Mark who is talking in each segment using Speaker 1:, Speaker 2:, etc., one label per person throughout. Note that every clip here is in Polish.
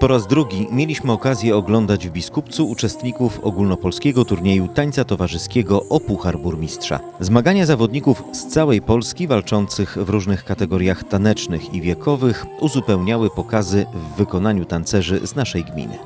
Speaker 1: Po raz drugi mieliśmy okazję oglądać w Biskupcu uczestników ogólnopolskiego turnieju tańca towarzyskiego o Puchar Burmistrza. Zmagania zawodników z całej Polski walczących w różnych kategoriach tanecznych i wiekowych uzupełniały pokazy w wykonaniu tancerzy z naszej gminy.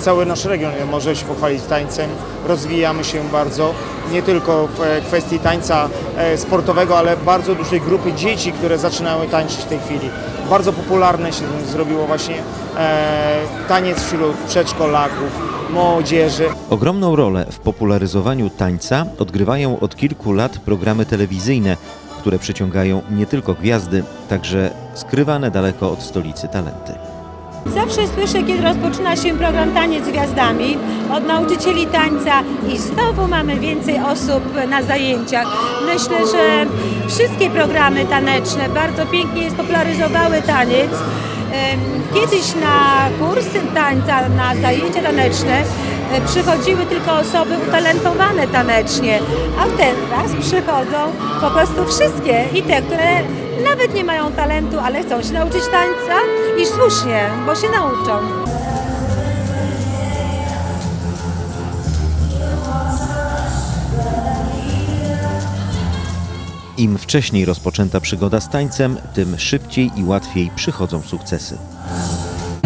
Speaker 2: Cały nasz region może się pochwalić tańcem. Rozwijamy się bardzo, nie tylko w e, kwestii tańca e, sportowego, ale bardzo dużej grupy dzieci, które zaczynały tańczyć w tej chwili. Bardzo popularne się zrobiło właśnie e, taniec wśród przedszkolaków, młodzieży.
Speaker 1: Ogromną rolę w popularyzowaniu tańca odgrywają od kilku lat programy telewizyjne, które przyciągają nie tylko gwiazdy, także skrywane daleko od stolicy talenty.
Speaker 3: Zawsze słyszę, kiedy rozpoczyna się program Taniec z Gwiazdami od nauczycieli tańca i znowu mamy więcej osób na zajęciach. Myślę, że wszystkie programy taneczne bardzo pięknie spopularyzowały taniec. Kiedyś na kursy tańca, na zajęcia taneczne e, przychodziły tylko osoby utalentowane tanecznie, a teraz przychodzą po prostu wszystkie i te, które nawet nie mają talentu, ale chcą się nauczyć tańca i słusznie, bo się nauczą.
Speaker 1: Im wcześniej rozpoczęta przygoda z tańcem, tym szybciej i łatwiej przychodzą sukcesy.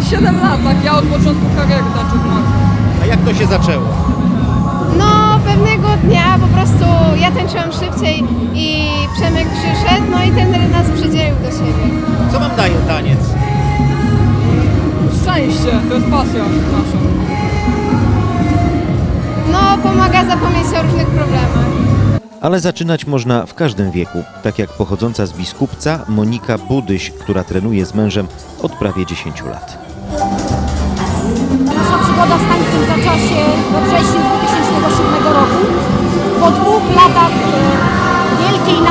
Speaker 4: 7 lat, tak ja od początku kariery tańczę w.
Speaker 1: A jak to się zaczęło?
Speaker 5: Ja tańczyłam szybciej i Przemek przyszedł, no i ten nas przydzielił do siebie.
Speaker 1: Co wam daje taniec?
Speaker 4: Szczęście, to jest pasja nasza.
Speaker 5: No, pomaga zapomnieć o różnych problemach.
Speaker 1: Ale zaczynać można w każdym wieku, tak jak pochodząca z Biskupca Monika Budyś, która trenuje z mężem od prawie 10 lat.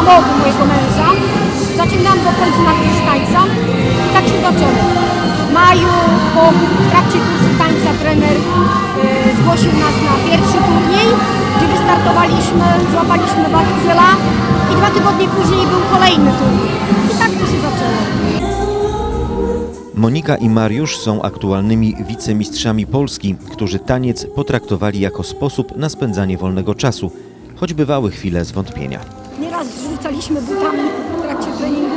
Speaker 6: Namowy mojego męża zaciągnęłam go w końcu na kurs tańca i tak się zaczęło. W maju po, w trakcie kursu tańca trener e, zgłosił nas na pierwszy turniej, gdzie wystartowaliśmy, złapaliśmy bakcyla i dwa tygodnie później był kolejny turniej. I tak to się zaczęło.
Speaker 1: Monika i Mariusz są aktualnymi wicemistrzami Polski, którzy taniec potraktowali jako sposób na spędzanie wolnego czasu, choć bywały chwile zwątpienia.
Speaker 6: Nieraz rzucaliśmy butami w trakcie treningu,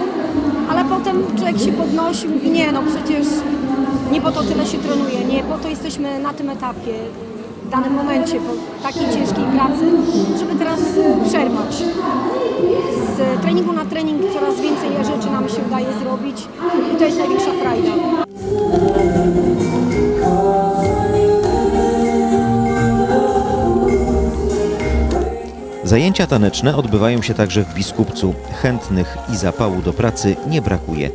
Speaker 6: ale potem człowiek się podnosi i nie no przecież nie po to tyle się trenuje, nie po to jesteśmy na tym etapie, w danym momencie, po takiej ciężkiej pracy, żeby teraz przerwać. Z treningu na trening coraz więcej rzeczy nam się udaje zrobić i to jest największa frajda.
Speaker 1: Zajęcia taneczne odbywają się także w Biskupcu. Chętnych i zapału do pracy nie brakuje.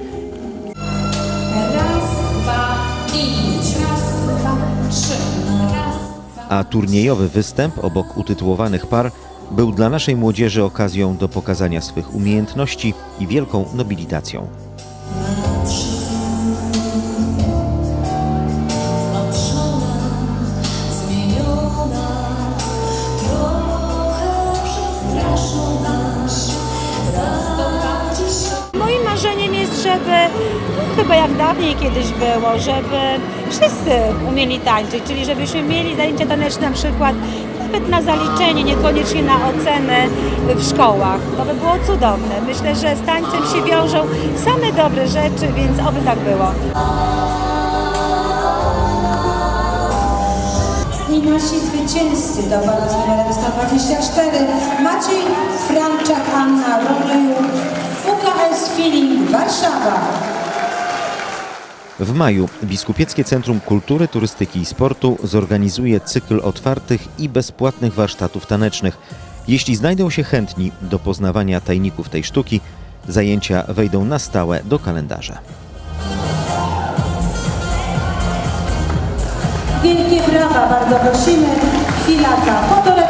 Speaker 1: A turniejowy występ obok utytułowanych par był dla naszej młodzieży okazją do pokazania swych umiejętności i wielką nobilitacją.
Speaker 3: Chyba jak dawniej kiedyś było, żeby wszyscy umieli tańczyć, czyli żebyśmy mieli zajęcia taneczne na przykład nawet na zaliczenie, niekoniecznie na ocenę w szkołach. To by było cudowne. Myślę, że z tańcem się wiążą same dobre rzeczy, więc oby tak było.
Speaker 7: I nasi zwycięzcy do z numerem 124 Maciej Franczak, Anna Feeling Warszawa.
Speaker 1: W maju Biskupieckie Centrum Kultury, Turystyki i Sportu zorganizuje cykl otwartych i bezpłatnych warsztatów tanecznych. Jeśli znajdą się chętni do poznawania tajników tej sztuki, zajęcia wejdą na stałe do kalendarza.
Speaker 7: Wielkie brawa, bardzo prosimy. Chwila fotografii.